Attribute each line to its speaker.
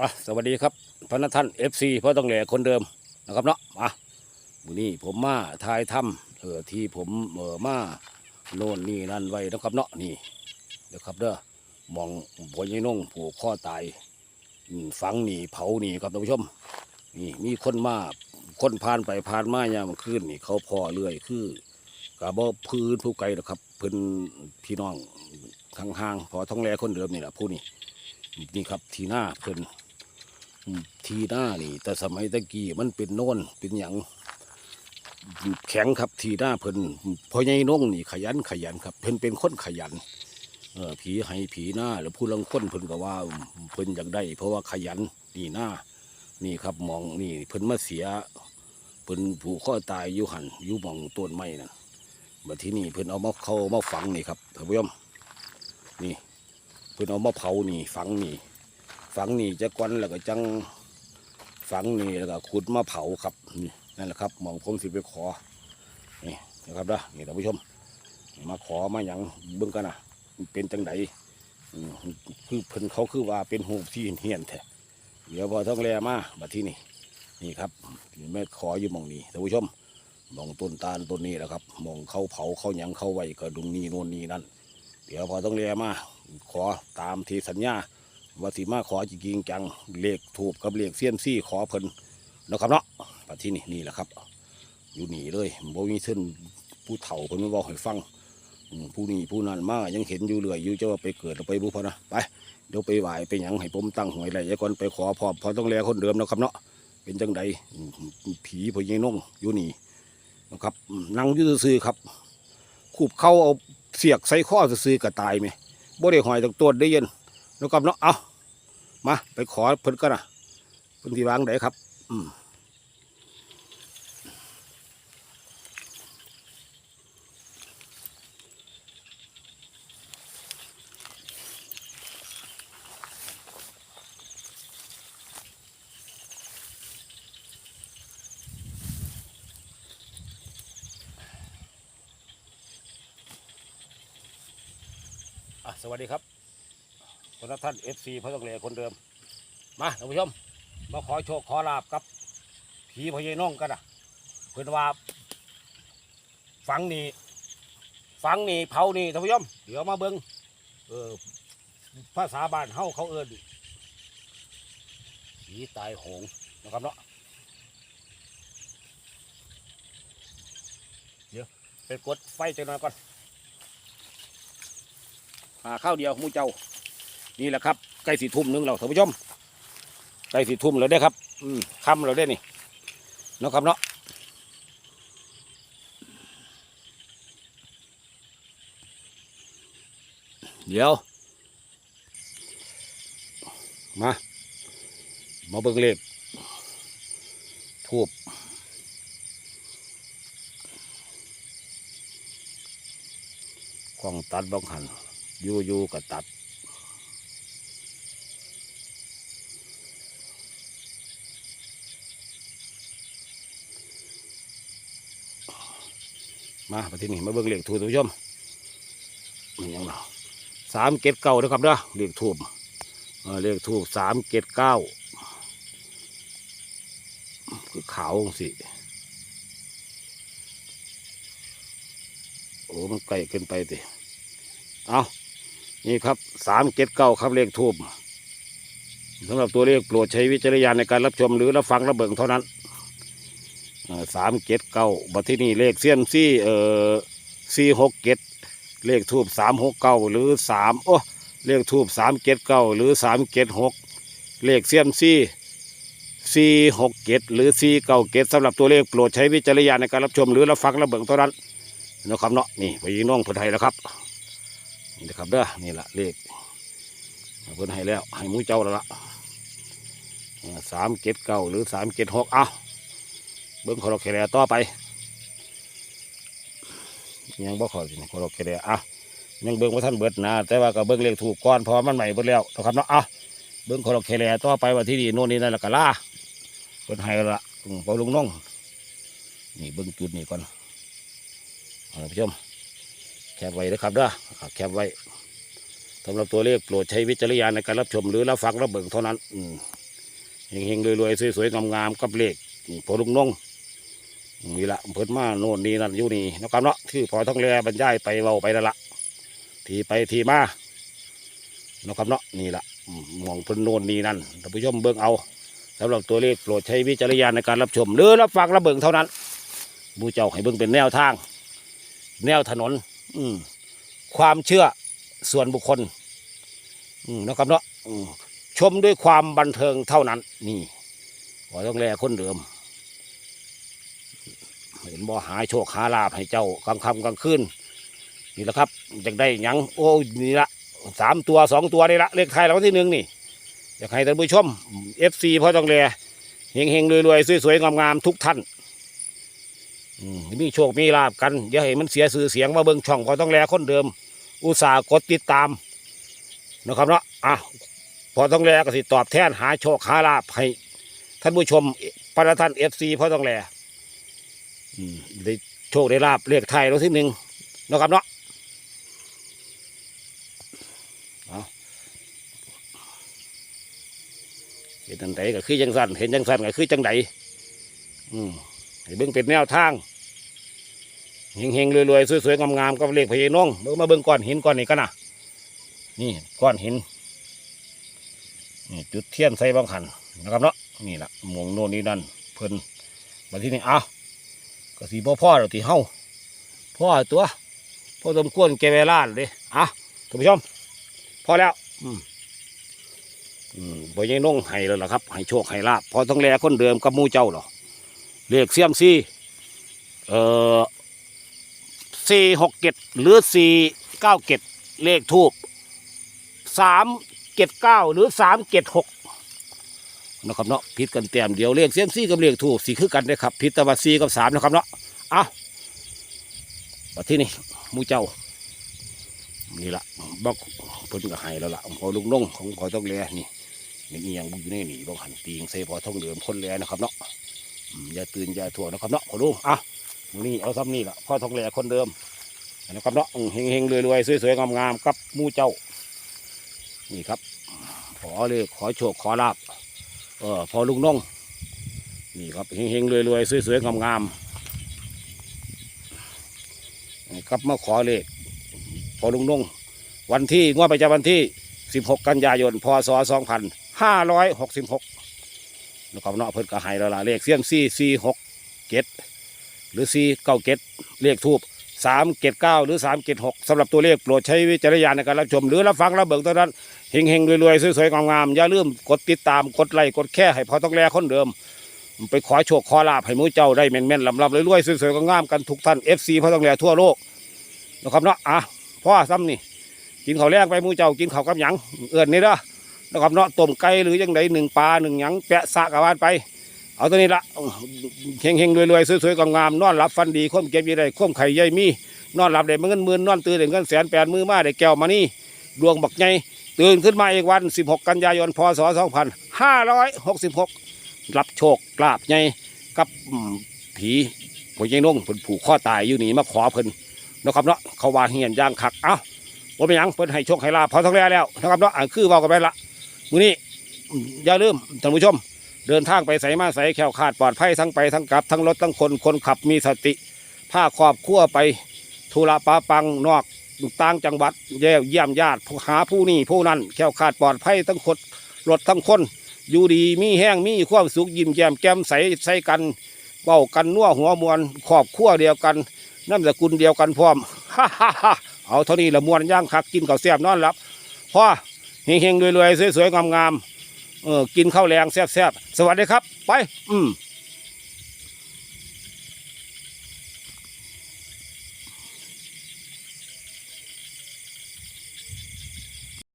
Speaker 1: อะสวัสดีครับพระนท่านเอฟซีพ่อต้องแหล่คนเดิมนะครับเนาะมาวันนี้ผมมาทายถ้ำเออที่ผมเออมาโน่นนี่นั่นไว้นะครับเนาะนี่เดี๋ยวครับเด้อมองหัวยัยนงผูกข้อตายฝังหนีเผานี่ครับท่านผู้ชม นี่มีคนมาคนผ่านไปผ่านมายามขึ้นนี่เขาพอเรื่อยคือกะบ่พื้นผู้ไกลหรอกครับเพิ่นพี่น้องห่างๆพอท้องแลคนเดิมนี่แหละผู้นี้นี่ครับทีหน้าเพิ่น ทีหน้านี่ แต่สมัยตะกี้มันเป็นโน่นเป็นหยังแข็งครับทีหน้าเพิ่นพอใหญ่นงนี่ขยันขยันครับเพิ่นเป็นคนขยันเออผีให้ผีหน้าหรือผู้ลังคนเพิ่นก็ว่าเพิ่นอยากได้ เพราะว่าขยันนี่หน้านี่ครับมองนี่เพิ่นมาเสียเพิ่นผูกข้อตายอยู่หันอยู่มองต้นไม้นั่นบัดที่นี่เพิ่นเอามาเข้ามาฝังนี่ครับท่านผู้ชมนี่ เพิ่นเอามาเผานี่ฝังนี่ ฝังนี่จะก้อนแล้วก็จังฝังนี่แล้วก็ขุดมาเผาครับนี่นั่นแหละครับมองผมสิไปขอนี่นะครับนะนี่ท่านผู้ชม มาขอมาหยังเบิ่งกันนะเป็นจังไดคือเพิ่นเขาคือว่าเป็นหูที่เฮียนแท้เดี๋ยวพอต้องแลมาบัดที่นี่นี่ครับแม่ขออยู่มองนี้ท่านผู้ชมมองต้นตาลต้นนี้แหละครับมองเขาเผาเขาหยังเขาไว้กระดุงนี่โน่นนี่นั่นเดี๋ยวพอต้องแลมาขอตามที่สัญญา ว่าสิมาขอจริงจังเลขถูกกับเลขเสี้ยมซี่ขอเพิ่นนะครับเนาะปัที่นี่นี่แหละครับ อยู่นี่เลยบ่มีเส้นผู้เฒ่าเพิ่นมาบอกให้ฟังผู้นี้ผู้นั้นมายังเห็นอยู่เรื่อยอยู่จะว่าไปเกิดเอาไปบุพนะไปเดี๋ยวไปไหวไปหยังให้ผมตั้งหวยอะไรยก่อนไปขอพอพอต้องแลคนเดิมนะครับเนาะเป็นจังใดผีพญานงอยู่นี่นะครับนั่งยู่ซื่อครับคูบเข้าเอาเสียกใส่ข้อซื่อๆก็ตายไหมบ่ได้หอยตั้งตัวได้ยิน แล้วกับเนาะเอามาไปขอเพิ่นกันนะเพิ่นที่วางไหนครับ อืมอะสวัสดีครับ คนละท่านเอฟซีพระต้องเหลคนเดิม มาท่านผู้ชม มาขอโชคขอลาบกับผีพญาน้องกันนะเพื่อนว่า ฝังนี่ฝังนี่เผานี่ท่านผู้ชม เดี๋ยวมาเบิงเออภาษาบ้านเฮาเขาเอิ้นผีตายโหงนะครับเนาะเดี๋ยวไปกดไฟจังหน่อยก่อนหาข้าวเดียวมูเจ้า นี่แหละครับใกล้สี่ทุ่มหนึงแล้วท่านผู้ชมใกล้สี่ทุ่มแล้วได้ครับ อืมค่ำแล้วได้นี่เนาะครับเนาะเดี๋ยว มา มาเบิ่งเลขทูบกล้องตัดบ้องหันอยู่อยู่กับตัด มาประเทศนี้มาเบิ่งเลขถูกท่านผู้ชมมันยังเนาะสามเกตเก้านะครับเด้อเลขถูกเออเลขถูกสามเกตเก้าคือขาวสิโอ้มันไกลเกินไปติเอานี่ครับสามเกตเก้าครับเลขทูบสำหรับตัวเลขโปรดใช้วิจารณญาณในการรับชมหรือรับฟังรับเบิ่งเท่านั้น สามเจ็ดเก้าบัดที่นี่เลขเซียมซี่เอ่อสี่หกเจ็ดเลขทูบสามหกเก้าหรือสามโอ้เลขทูบสามเจ็ดเก้าหรือสามเจ็ดหกเลขเซียมซี่สี่หกเจ็ดหรือสี่เก้าเจ็ดสำหรับตัวเลขโปรดใช้วิจารณญาณในการรับชมหรือรับฟังรับเบิ่งเท่านั้นนะครับเนาะนี่ไปยิงน้องเพื่นไทยแล้วครับนี่นะครับเด้อนี่แหละเลขเพื่นให้แล้วให้มูเจ้าแล้วละสามเจ็ดเก้าหรือสามเจ็ดหกเอา เบิ้งขอรอกแคร์ต่อไปยังบ่ขอสิขอรอกแคร์อะยังเบิ้งว่าท่านเบิดนะแต่ว่าก็เบิ้งเลขถูกก้อนพอมันใหม่เบิดแล้วนะครับเนาะอะเบิ้งขอรอกแคร์ต่อไปว่าที่นี่โน่นนี่นั่นและก็ล่าเพิ่นให้ละพอลุงน้องนี่เบิ้งจุดนี่ก่อนท่านผู้ชมแคปไว้นะครับเด้อแคปไว้สำหรับตัวเลขโปรดใช้วิจารณญาณในการรับชมหรือรับฟังรับเบิ่งเท่านั้นเฮงๆรวยๆสวยๆงามๆกับเลขพอลุงนง นี่ละเพิ่นมาโน่นนี่นั่นอยู่นี่นะครับเนาะที่พอต้องแลบรรยายไปเว้าไปนั่นละทีไปทีมานะครับเนาะนี่ละมองเพิ่นโน่นนี่นั่นท่านผู้ชมเบิ่งเอาสำหรับตัวเลขโปรดใช้วิจารณญาณในการรับชมหรือรับฟังรับเบิ่งเท่านั้นหมูเจ้าให้เบิ่งเป็นแนวทาง แนวถนน อืมความเชื่อส่วนบุคคลอืนะครับเนาะชมด้วยความบันเทิงเท่านั้น นี่ขอต้องแลคนเดิม เห็นบ่หายโชคหาลาภให้เจ้ากลางค่ำกลางคืนนี่แหละครับอยากได้หยังโอ้นี่ละสามตัวสองตัวนี่ละเลขไทายรางวัลที่หนึ่งนี่อยากให้ท่านผู้ชมเอฟซีพ่อต้องแลเฮงเฮงๆรวยๆสวยๆงามๆทุกท่านมีโชคมีลาบกันอย่าให้มันเสียสื่อเสียงมาเบิ่งช่องพ่อต้องแลคนเดิม อุตส่าห์กดติดตามนะครับเนาะอะพอต้องแลก็สิตอบแทนหาโชคหาลาภให้ท่านผู้ชมประท่านเอฟซีพ่อต้องแลอืม ได้โชคได้ลาบเรียกไทยราที่หนึ่งนะครับเนาะเห็นจังไดก็คือจังสันเห็นจังสันก็คือจังไดอืมให้เบิ่งเป็นแนวทางเฮงเฮงรวยๆสวยๆงามๆกับเลขพญาน้องเบิ่งมาเบิ่งก้อนหินก้อนนี้กันนะนี่ก้อนหินนี่จุดเทียนใส่บางขันนะครับเนาะนี่แหละหมวงโน่นนี่นั่นเพิ่นมาที่นี่เอา ก็สีพ่อพ่อเราที่เฮาพ่อตัวพ่อสมควรแกเวลาเลยอะท่านผู้ชมพอแล้ว อืมอืมบ่ยังน้องให้แล้วล่ะครับให้โชคให้ลาบพอต้องแลคนเดิมกับมู่เจ้าหรอเลขเสียมซีเอ่อสี่หกเจ็ดหรือสี่เก้าเจ็ดเลขทูบสามเจ็ดเก้าหรือสามเจ็ดหก นะครับเนาะผิดกันแต้มเดียวเลขเสียมซี่กับเลขทูบสีคือกันเลยครับผิดตะวันซีกับสามนะครับเนาะเอาบัดที่นี่มูเจ้านี่ละบอกเพิ่นก็ให้แล้วล่ะพอลุงน้องของพอต้องแลนี่นี่อีหยังบุอยู่ในนี่บอกหันตีงใส่พอท่องเหลือมคนแลนะครับเนาะอย่าตื่นอย่าถ่วงนะครับเนาะพอลุงอะมือนี้เอาซ้ำนี่ละพ่อท่องแลคนเดิมนะครับเนาะเฮงเฮงๆรวยๆสวยๆงามๆกับมูเจ้า นี่ครับ ขอเลยขอโชคขอลาบ เออพอลุงน้องนี่ครับเฮงๆรวยๆสวยๆงามๆครับมาขอเลขพอลุงนงวันที่งวดประจำวันที่ 16 กันยายน พศ 2566นะครับเนาะเพิ่นก็ให้แล้วล่ะเลขเสียมซี่สี่หกเจ็ดหรือสี่เก้าเจ็ดเลขทูบ สามเจ็ดเก้าหรือสามเจ็ดหกสำหรับตัวเลขโปรดใช้วิจารณญาณในการรับชม หรือรับฟังรับเบิกเท่านั้นเฮงๆรวยๆสวยๆงามๆอย่าลืมกดติดตามกดไลค์กดแค่ให้พอต้องแลคนเดิม ไปขอโชคขอลาภให้มูเจ้าได้แม่นๆลำลำรวยๆสวยๆงามๆกันทุกท่าน FC พระต้องแลทั่วโลกนะครับเนาะอะพ่อซ้ำนี่กินข้าวแรกไปมูเจ้ากินข้าวกับหยังเอื้อนนี่เด้อนะครับเนาะต้มไก่หรือยังไงหนึ่งปลาหนึ่งหยังแปะสะกะวานไป เอาตัวนี้ละเฮงๆรวยๆสวยๆงามๆนอนหลับฟันดีข้มเก็บยี่ได้ข้มไข่ใยมีนอนหลับได้เงินหมื่นนอนตื่นได้เงินแสนแปดมือมาได้แก้วมานี่ดวงบักใหญ่ตื่นขึ้นมาอีกวัน 16 กันยายนพศ 2566 รับโชคลาบใหญ่กับอืมผีหัวใจนงเพิ่นผูกข้อตายอยู่นี่มาขอเพิ่นนะครับเนาะเขาว่าเฮียนย่างคักเอ้าว่าเป็นยังเพิ่นให้โชคให้ลาบพอท้องแล้วแล้วนะครับเนาะคือเว่ากันไปละมื้อนี้อย่าลืมท่านผู้ชม เดินทางไปใส่มาใส่แขวขาดปลอดภัยทั้งไปทั้งกลับ ทั้งรถทั้งคนคนขับมีสติผ้าครอบครัวไปธุระปาปังนอกต่างจังหวัดเยี่ยมเยี่ยมญาติหาผู้นี่ผู้นั้นแขวขาดปลอดภัยทั้งคนรถทั้งคน อยู่ดีมีแห้งมีความสุขยิ้มแย้มแก้มใสใส่กันเบ้ากันนัวหัวมวนครอบครัวเดียวกันน้ำสกุลเดียวกันพร้อมฮ่าฮ่าฮ่าเอาเท่านี้ละมวนย่างคักกินข้าวแซ่บนอนหลับพ่อเฮงๆรวยๆสวยๆงามๆ เออกินข้าวแรงแซ่บๆสวัสดีครับ ไป อืม